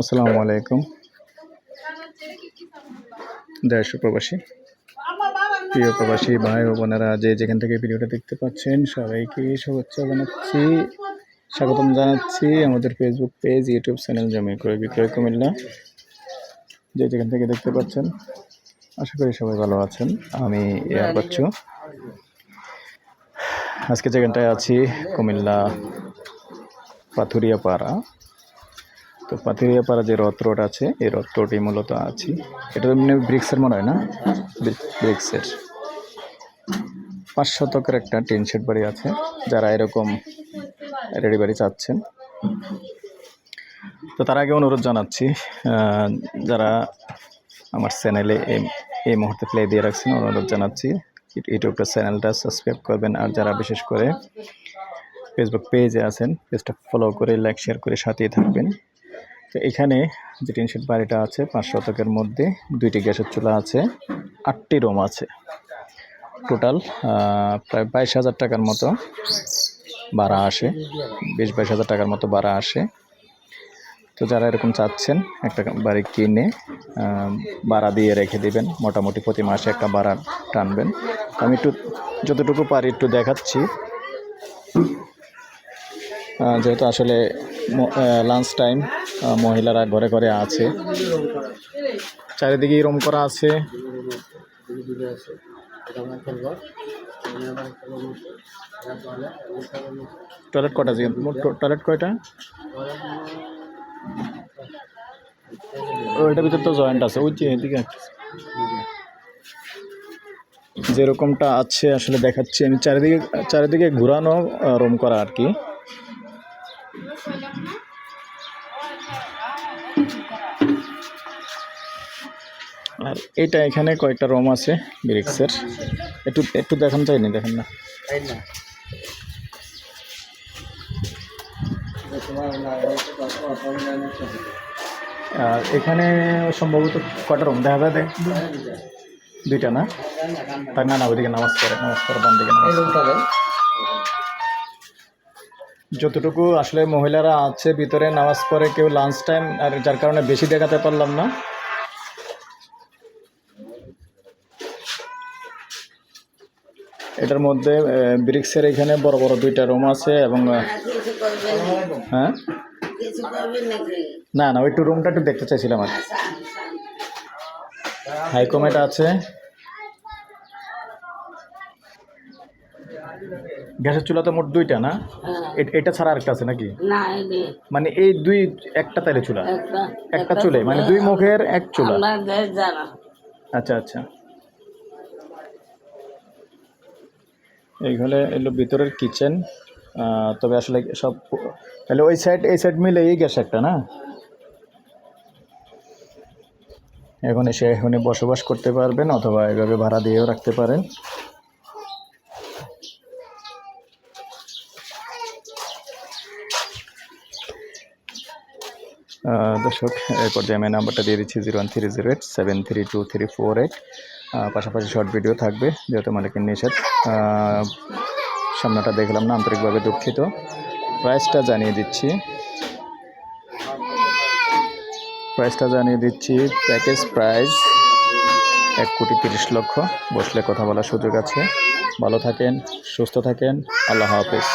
আসসালামু আলাইকুম। দেশ প্রবাসী। প্রিয় প্রবাসী ভাই ও বোনেরা, যে যেখান থেকে ভিডিওটা দেখতে পাচ্ছেন, সবাইকে শুভেচ্ছা জানাচ্ছি, স্বাগতম জানাচ্ছি আমাদের ফেসবুক পেজ ইউটিউব চ্যানেল জমি ক্রয় বিক্রয় কুমিল্লা যে যেখান থেকে দেখতে পাচ্ছেন, আশা করি সবাই ভালো আছেন। আমি এয়ার বাচ্চু। আজকে যেখানটায় আছি, কুমিল্লা পাথুরিয়া পাড়া তো পাথুরিয়া পাড়া যে রথ রোড আছে, এই রথ রোডই মূলত আছি। এটা তো মানে ব্রিক্সের মনে হয় না? ব্রি- ব্রিক্সের। পাঁচ শতকের একটা টিন শেড বাড়ি আছে, যারা এরকম রেডি বাড়ি চাচ্ছেন। তো তার আগে অনুরোধ জানাচ্ছি যারা আমার চ্যানেলে এই এই মুহূর্তে প্লে দিয়ে রাখছেন, অনুরোধ জানাচ্ছি, ইউটিউবটা চ্যানেলটা সাবস্ক্রাইব করবেন, আর যারা বিশেষ করে ফেসবুক পেজে আছেন পেজটা ফলো করে লাইক শেয়ার করে সাথেই থাকবেন। তো এখানে যে টিন শেড বাড়িটা আছে, পাঁচ শতকের মধ্যে দুইটি গ্যাসের চুলা আছে, আটটি রুম আছে। টোটাল প্রায় বাইশ হাজার টাকার মতো ভাড়া আসে। বিশ বাইশ হাজার টাকার মতো ভাড়া আসে। তো যারা এরকম চাচ্ছেন, একটা বাড়ি কিনে ভাড়া দিয়ে রেখে দিবেন, মোটামুটি প্রতি মাসে একটা ভাড়া টানবেন। আমি একটু, যতটুকু পারি একটু দেখাচ্ছি। যেহেতু আসলে লাঞ্চ টাইম মহিলারা ঘরে ঘরে আছে। চারিদিকে রুম করা আছে। টয়লেট কটা টয়লেট কয়টা? ওইটার ভিতর তো জয়েন্ট আছে। ওই যে এদিকে। যেরকমটা আছে, আসলে দেখাচ্ছি। আমি চারিদিকে চারিদিকে ঘোরানো রুম করা আর কি। আর এটা এখানে কয়েকটা রুম আছে ব্রিক্সের একটু একটু দেখান, চাইনি, দেখেন না। আর এখানে সম্ভবত কটা রুম দেখা যায় দুইটা না? তাই না না ওইদিকে নামাজ পড়ে নামাজ পড়ে, বাম নামাজ। যতটুকু আসলে মহিলারা আছে, ভিতরে নামাজ পড়ে কেউ লাঞ্চ টাইম আর যার কারণে বেশি দেখাতে পারলাম না। এটার মধ্যে ব্রিক্সের এখানে বড় বড় দুইটা রুম আছে এবং হ্যাঁ? না না, ওই একটু রুমটা একটু দেখতে চাইছিলাম আর। হাইকমেট আছে। গ্যাসের চুলা তো মোট দুইটা না? এ- এটা ছাড়া আরেকটা আছে নাকি? মানে এই দুই একটা তাইলে চুলা? একটা চুলে মানে দুই মুখের এক চুলা? আচ্ছা আচ্ছা। এইখানে এলো ভিতরের কিচেন তবে আসলে সব তাহলে ওই সাইড এই সাইড মিলে এই গ্যাস একটা না? এখন এসে এখানে বসবাস করতে পারবেন অথবা এভাবে ভাড়া দিয়েও রাখতে পারেন। দর্শক, এই পর্যায়ে আমি নাম্বারটা দিয়ে দিচ্ছি zero one three zero eight seven three two three four eight. পাশাপাশি শর্ট ভিডিও থাকবে, যেহেতু মালিকের নিষেধ। সামনেটা দেখলাম না, আন্তরিকভাবে দুঃখিত। প্রাইসটা জানিয়ে দিচ্ছি। প্রাইসটা জানিয়ে দিচ্ছি, প্যাকেজ প্রাইস এক কোটি তিরিশ লক্ষ। বসলে কথা বলার সুযোগ আছে। ভালো থাকেন, সুস্থ থাকেন। আল্লাহ হাফেজ।